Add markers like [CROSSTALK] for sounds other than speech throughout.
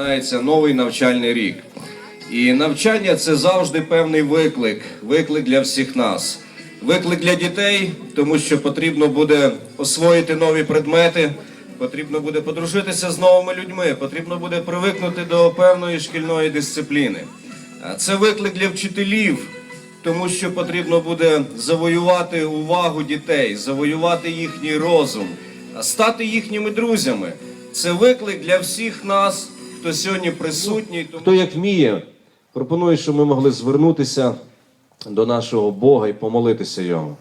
починається новий навчальний рік. І навчання це завжди певний виклик, виклик для всіх нас. Виклик для дітей, тому що потрібно буде освоїти нові предмети, потрібно буде подружитися з новими людьми, потрібно буде привикнути до певної шкільної дисципліни. Це виклик для вчителів, тому що потрібно буде завоювати увагу дітей, завоювати їхній розум, стати їхніми друзями. Це виклик для всіх нас, хто сьогодні присутній. Хто як вміє, пропоную, щоб ми могли звернутися до нашого Бога і помолитися йому.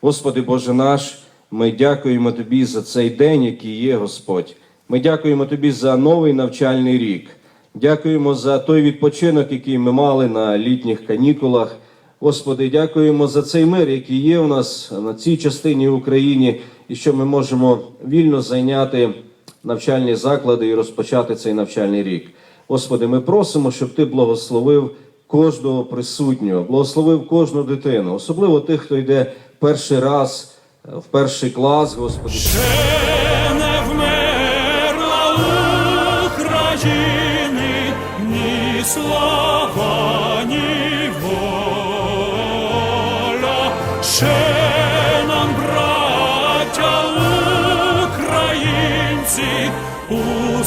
Господи Боже наш, ми дякуємо Тобі за цей день, який є, Господь. Ми дякуємо Тобі за новий навчальний рік. Дякуємо за той відпочинок, який ми мали на літніх канікулах. Господи, дякуємо за цей мир, який є у нас на цій частині України, і що ми можемо вільно зайняти навчальні заклади і розпочати цей навчальний рік. Господи, ми просимо, щоб Ти благословив кожного присутнього, благословив кожну дитину, особливо тих, хто йде перший раз е, в перший клас, Господи.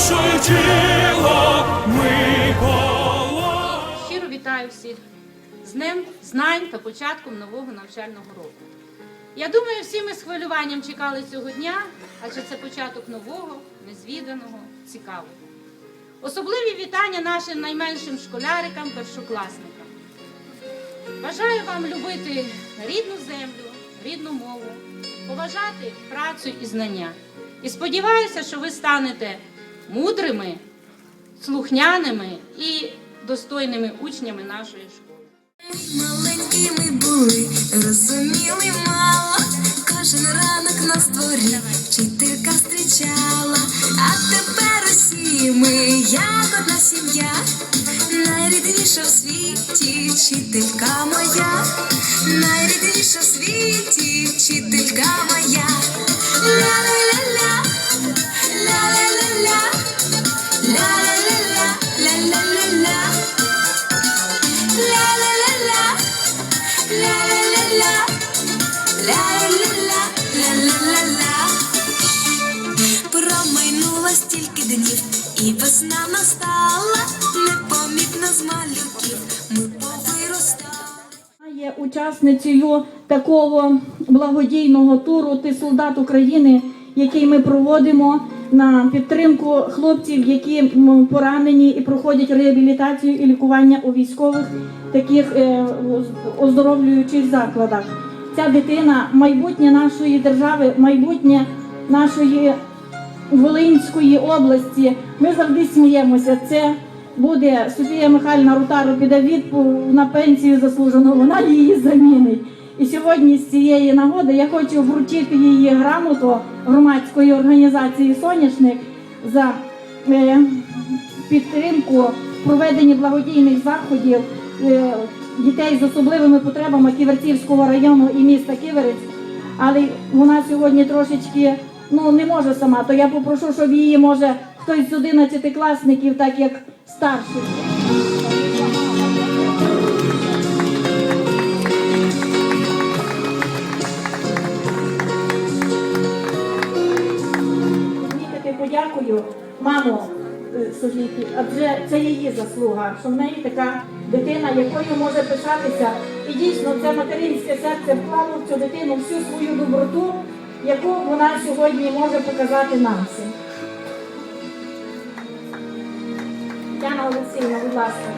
душу тіло ми. Щиро вітаю всіх з Днем знань та початком нового навчального року. Я думаю, всі ми з хвилюванням чекали цього дня, адже це початок нового, незвіданого, цікавого. Особливі вітання нашим найменшим школярикам, першокласникам. Бажаю вам любити рідну землю, рідну мову, поважати працю і знання. І сподіваюся, що ви станете мудрими, слухняними і достойними учнями нашої школи. Маленькими були, розуміли мало. Кожен ранок на дворі вчителька зустрічала. А тепер усі ми, як одна сім'я, найрідніша в світі вчителька моя, найрідніша в світі вчителька моя. З малюків ми. Є учасницею такого благодійного туру Ти солдат України, який ми проводимо на підтримку хлопців, які поранені і проходять реабілітацію і лікування у військових таких е, оздоровлюючих закладах. Ця дитина майбутнє нашої держави, майбутнє нашої Волинської області. Ми завжди сміємося. Це буде Софія Михайлівна Рутаро піде відпу на пенсію заслужену, вона її замінить. І сьогодні з цієї нагоди я хочу вручити її грамоту громадської організації Соняшник за е, підтримку в проведенні благодійних заходів е, дітей з особливими потребами Ківерцівського району і міста Ківерець. Але вона сьогодні трошечки ну не може сама, то я попрошу, щоб її може хтось з 11 класників, так як Відмітити подякую маму е, Софійки, адже це її заслуга, що в неї така дитина, якою може пишатися. І дійсно це материнське серце вклало в цю дитину всю свою доброту, яку вона сьогодні може показати нам всім. Тетяна будь ласка.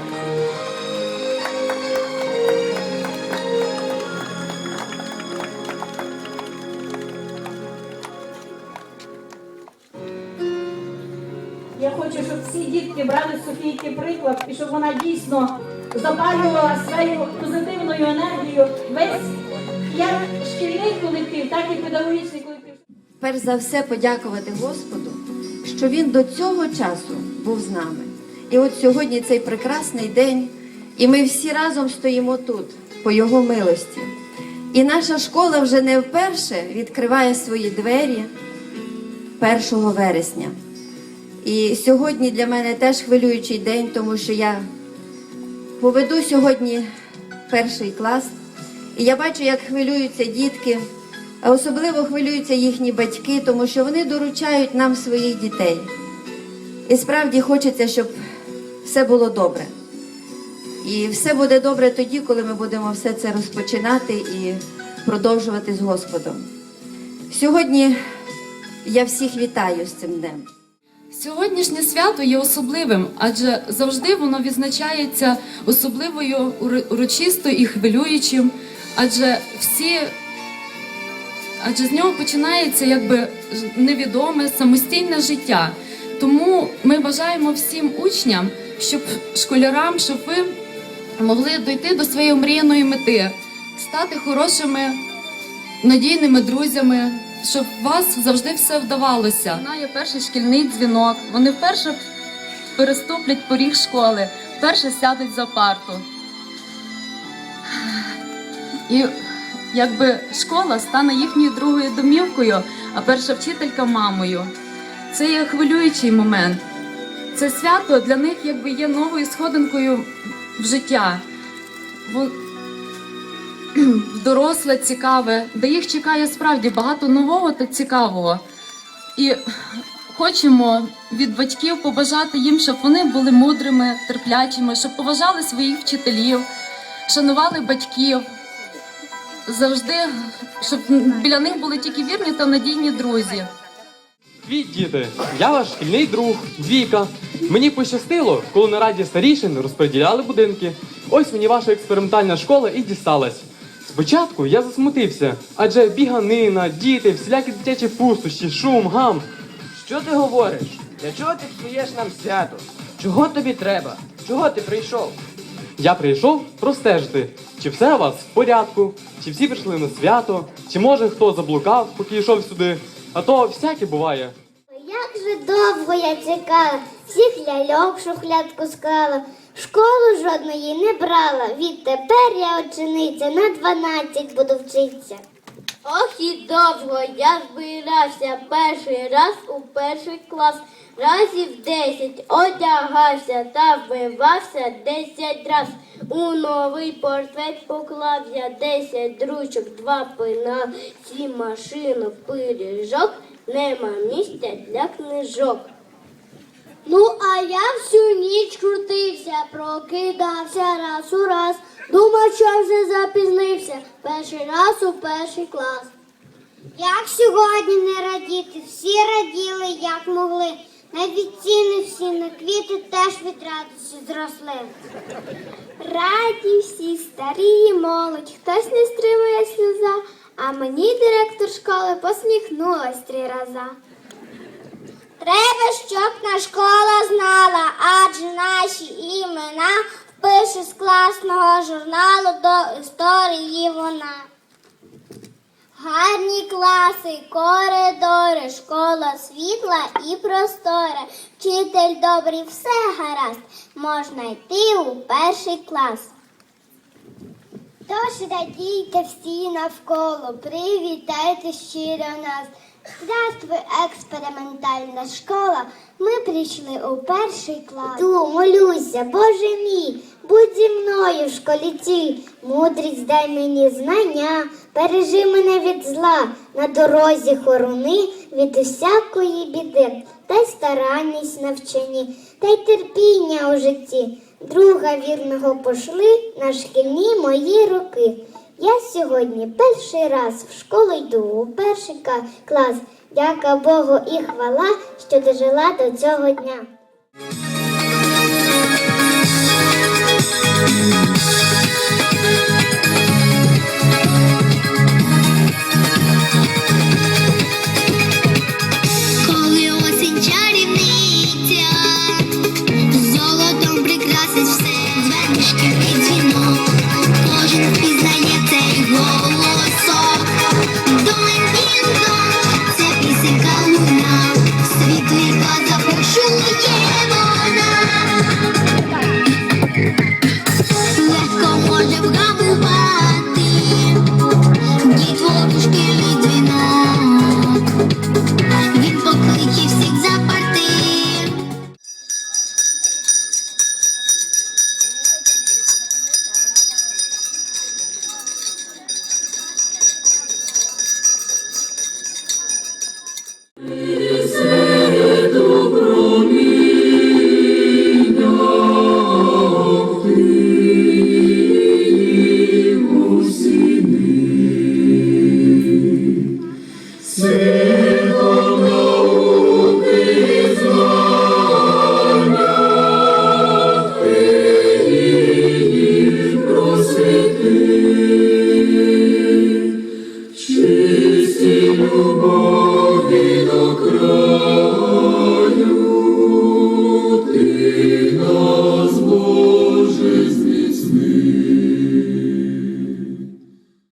Я хочу, щоб всі дітки брали Софійки приклад і щоб вона дійсно запалювала своєю позитивною енергією весь як шкільний колектив, так і педагогічний колектив. перш за все подякувати Господу, що Він до цього часу був з нами. І от сьогодні цей прекрасний день, і ми всі разом стоїмо тут, по Його милості. І наша школа вже не вперше відкриває свої двері 1 вересня. І сьогодні для мене теж хвилюючий день, тому що я поведу сьогодні перший клас, і я бачу, як хвилюються дітки, а особливо хвилюються їхні батьки, тому що вони доручають нам своїх дітей. І справді хочеться, щоб все було добре. І все буде добре тоді, коли ми будемо все це розпочинати і продовжувати з Господом. Сьогодні я всіх вітаю з цим днем. Сьогоднішнє свято є особливим, адже завжди воно відзначається особливою урочистою і хвилюючим, адже всі, адже з нього починається якби невідоме самостійне життя. Тому ми бажаємо всім учням, щоб школярам, щоб ви могли дойти до своєї мріяної мети, стати хорошими надійними друзями, щоб у вас завжди все вдавалося. Знає перший шкільний дзвінок. Вони вперше переступлять поріг школи, вперше сядуть за парту. І якби школа стане їхньою другою домівкою, а перша вчителька мамою. Це є хвилюючий момент. Це свято для них якби є новою сходинкою в життя. Вон- [CLEARS THROAT] доросле, цікаве, де їх чекає справді багато нового та цікавого. І хочемо від батьків побажати їм, щоб вони були мудрими, терплячими, щоб поважали своїх вчителів, шанували батьків. Завжди, щоб біля них були тільки вірні та надійні друзі. Привіт, діти! Я ваш шкільний друг Віка. Мені пощастило, коли на раді старішин розподіляли будинки. Ось мені ваша експериментальна школа і дісталась. Спочатку я засмутився, адже біганина, діти, всілякі дитячі пустощі, шум, гам. Що ти говориш? Для чого ти псуєш нам свято? Чого тобі треба? Чого ти прийшов? Я прийшов простежити, чи все у вас в порядку, чи всі прийшли на свято, чи може хто заблукав, поки йшов сюди. А то всяке буває. Як же довго я чекала, всіх ляльок шухлядку склала, школу жодної не брала. Відтепер я учениця на 12 буду вчитися. Ох і довго я збирався перший раз у перший клас. Разів десять одягався та вбивався десять раз. У новий портфель поклав я десять дручок, два пена, сім машину, пиріжок, нема місця для книжок. Ну, а я всю ніч крутився, прокидався раз у раз. Думав, що вже запізнився. Перший раз у перший клас. Як сьогодні не радіти? Всі раділи, як могли. Навіть ціни всі на квіти теж від радості зросли. Раді всі, старі і молодь, хтось не стримує сльоза, а мені директор школи посміхнулась три рази. Треба, щоб на школа знала, адже наші імена впише з класного журналу до історії вона. Гарні класи, коридори, школа світла і простора. Вчитель добрий, все гаразд, можна йти у перший клас. Тож радійте всі навколо, привітайте щиро нас. Здравствуй, експериментальна школа. Ми прийшли у перший клас. Ту, молюся, Боже мій, будь зі мною, школіці, мудрість дай мені знання, бережи мене від зла, на дорозі хорони від усякої біди, дай старанність навчені, дай терпіння у житті. Друга вірного пошли на шкільні мої роки. Я сьогодні перший раз в школу йду у перший клас. Дяка Богу і хвала, що дожила до цього дня.